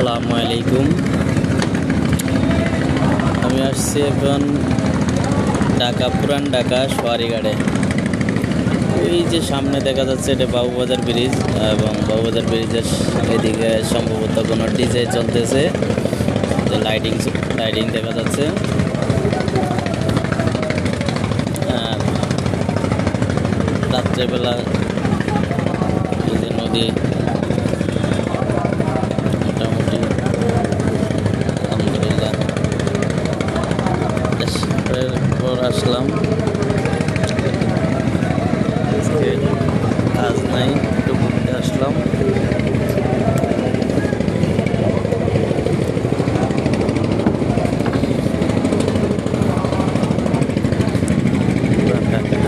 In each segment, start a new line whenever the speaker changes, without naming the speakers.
আসসালামু আলাইকুম। আমি আসছি এখন ঢাকা, পুরান ঢাকা, সোয়ারিঘাটে। ওই যে সামনে দেখা যাচ্ছে এটা বাবুবাজার ব্রিজ এবং বাবুবাজার ব্রিজের এদিকে সম্ভবত কোনো ডিজে চলতেছে। যে লাইটিং লাইটিং দেখা যাচ্ছে। রাত্রেবেলা এই নদী এর আসলাম। আজ নাই একটু ঘুরতে আসলাম পুরান ঢাকা।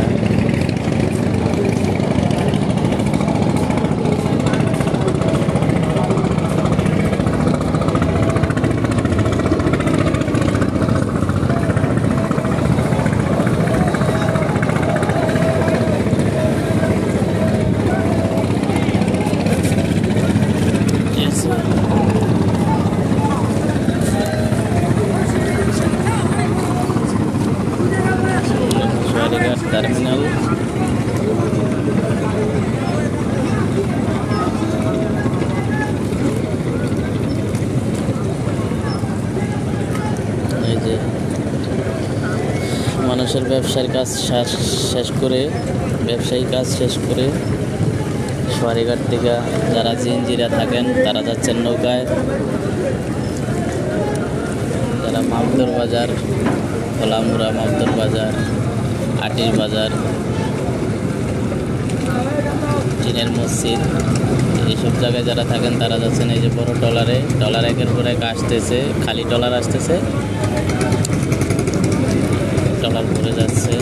Yes. এই যে মানুষের ব্যবসার কাজ শেষ করে, ব্যবসায়ী কাজ শেষ করে, সোয়ারিঘাট থেকে যারা জিনজিরা থাকেন, তারা যাচ্ছেন নৌকায়। যারা মামদর বাজার, খোলামুড়া মামদর বাজার। আটির বাজার চীনের মসজিদ এইসব জায়গায় যারা থাকেন তারা যাচ্ছেন এই যে বড় টলারে টলার একের পর এক আসতেছে খালি টলার আসতেছে। টলার পরে যাচ্ছে।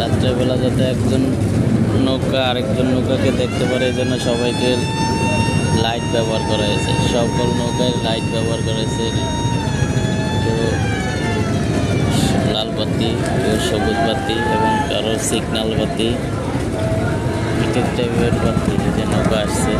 রাত্রেবেলা যাতে একজন নৌকা, আরেকজন নৌকাকে দেখতে পারে, এই জন্য সবাইকে লাইট ব্যবহার করা হয়েছে। সকল নৌকায় লাইট ব্যবহার করা হয়েছে। কেউ লাল বাতি কেউ সবুজ বাতি এবং কারোর সিগনাল বাতি টাইপের বাতি যে নৌকা আসছে।